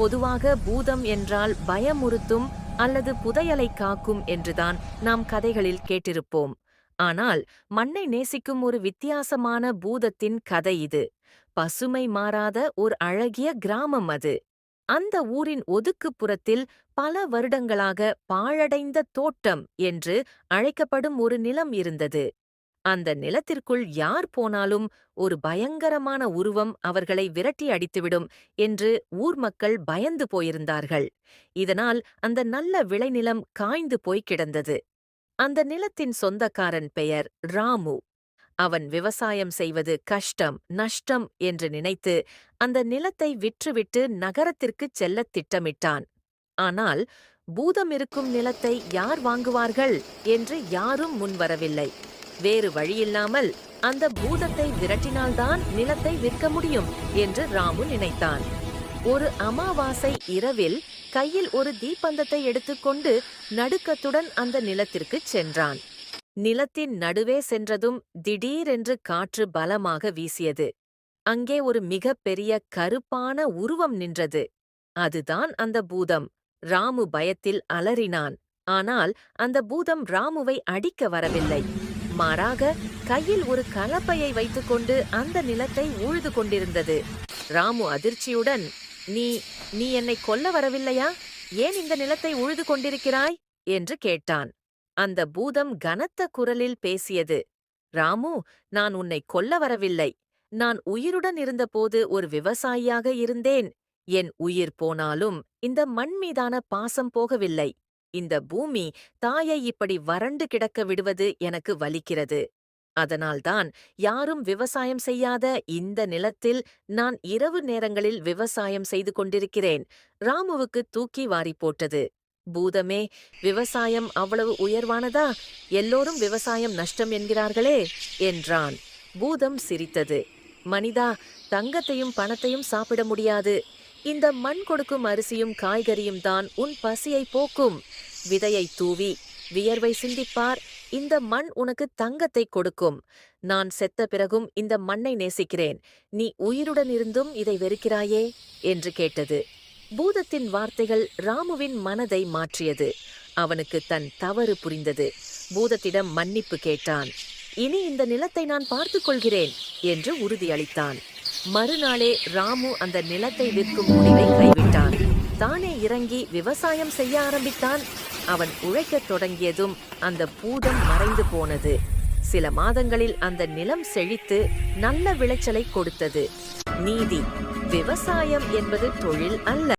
பொதுவாக பூதம் என்றால் பயமுறுத்தும் அல்லது புதையலை காக்கும் என்றுதான் நாம் கதைகளில் கேட்டிருப்போம். ஆனால் மண்ணை நேசிக்கும் ஒரு வித்தியாசமான பூதத்தின் கதை இது. பசுமை மாறாத ஒரு அழகிய கிராமம் அது. அந்த ஊரின் ஒதுக்குப்புறத்தில் பல வருடங்களாக பாழடைந்த தோட்டம் என்று அழைக்கப்படும் ஒரு நிலம் இருந்தது. அந்த நிலத்திற்குள் யார் போனாலும் ஒரு பயங்கரமான உருவம் அவர்களை விரட்டி அடித்துவிடும் என்று ஊர் மக்கள் பயந்து போயிருந்தார்கள். இதனால் அந்த நல்ல விளைநிலம் காய்ந்து போய் கிடந்தது. அந்த நிலத்தின் சொந்தக்காரன் பெயர் ராமு. அவன் விவசாயம் செய்வது கஷ்டம் நஷ்டம் என்று நினைத்து அந்த நிலத்தை விற்றுவிட்டு நகரத்திற்குச் செல்லத் திட்டமிட்டான். ஆனால் பூதம் இருக்கும் நிலத்தை யார் வாங்குவார்கள்? என்று யாரும் முன்வரவில்லை. வேறு வழியில்லாமல் அந்த பூதத்தை விரட்டினால்தான் நிலத்தை விற்க முடியும் என்று ராமு நினைத்தான். ஒரு அமாவாசை இரவில் கையில் ஒரு தீப்பந்தத்தை எடுத்துக்கொண்டு நடுக்கத்துடன் அந்த நிலத்திற்குச் சென்றான். நிலத்தின் நடுவே சென்றதும் திடீரென்று காற்று பலமாக வீசியது. அங்கே ஒரு மிகப்பெரிய கருப்பான உருவம் நின்றது. அதுதான் அந்த பூதம். ராமு பயத்தில் அலறினான். ஆனால் அந்த பூதம் ராமுவை அடிக்க வரவில்லை. மாறாக கையில் ஒரு கலப்பையை வைத்துக்கொண்டு அந்த நிலத்தை உழுது கொண்டிருந்தது. ராமு அதிர்ச்சியுடன் நீ நீ என்னை கொல்ல வரவில்லையா? ஏன் இந்த நிலத்தை உழுது கொண்டிருக்கிறாய்? என்று கேட்டான். அந்த பூதம் கனத்த குரலில் பேசியது ராமு நான் உன்னை கொல்ல வரவில்லை. நான் உயிருடன் இருந்தபோது ஒரு விவசாயியாக இருந்தேன். என் உயிர் போனாலும் இந்த மண் மீதான பாசம் போகவில்லை. இந்த பூமி தாயை இப்படி வறண்டு கிடக்க விடுவது எனக்கு வலிக்கிறது. அதனால்தான் யாரும் விவசாயம் செய்யாத இந்த நிலத்தில் நான் இரவு நேரங்களில் விவசாயம் செய்து கொண்டிருக்கிறேன். ராமுவுக்கு தூக்கி வாரி போட்டது. பூதமே விவசாயம் அவ்வளவு உயர்வானதா? எல்லோரும் விவசாயம் நஷ்டம் என்கிறார்களே என்றான். பூதம் சிரித்தது. மனிதா தங்கத்தையும் பணத்தையும் சாப்பிட முடியாது. இந்த மண் கொடுக்கும் அரிசியும் காய்கறியும் தான் உன் பசியை போக்கும். விதையை தூவி வியர்வை சிந்திப்பார் இந்த மண் உனக்கு தங்கத்தை கொடுக்கும். நான் செத்த பிறகும் இந்த மண்ணை நேசிக்கிறேன். நீ உயிருடன் இருந்தும் இதை வெறுக்கிறாயே என்று கேட்டது. பூதத்தின் வார்த்தைகள் ராமுவின் மனதை மாற்றியது. அவனுக்கு தன் தவறு புரிந்தது. பூதத்திடம் மன்னிப்பு கேட்டான். இனி இந்த நிலத்தை நான் பார்த்துக் கொள்கிறேன் என்று உறுதியளித்தான். மறுநாளே ராமு அந்த நிலத்தை விற்கும் முடிவை கைவிட்டான். தானே இறங்கி விவசாயம் செய்ய ஆரம்பித்தான். அவன் உழைக்கத் தொடங்கியதும் அந்த பூதம் மறைந்து போனது. சில மாதங்களில் அந்த நிலம் செழித்து நல்ல விளைச்சலை கொடுத்தது. நீதி விவசாயம் என்பது தொழில் அல்ல.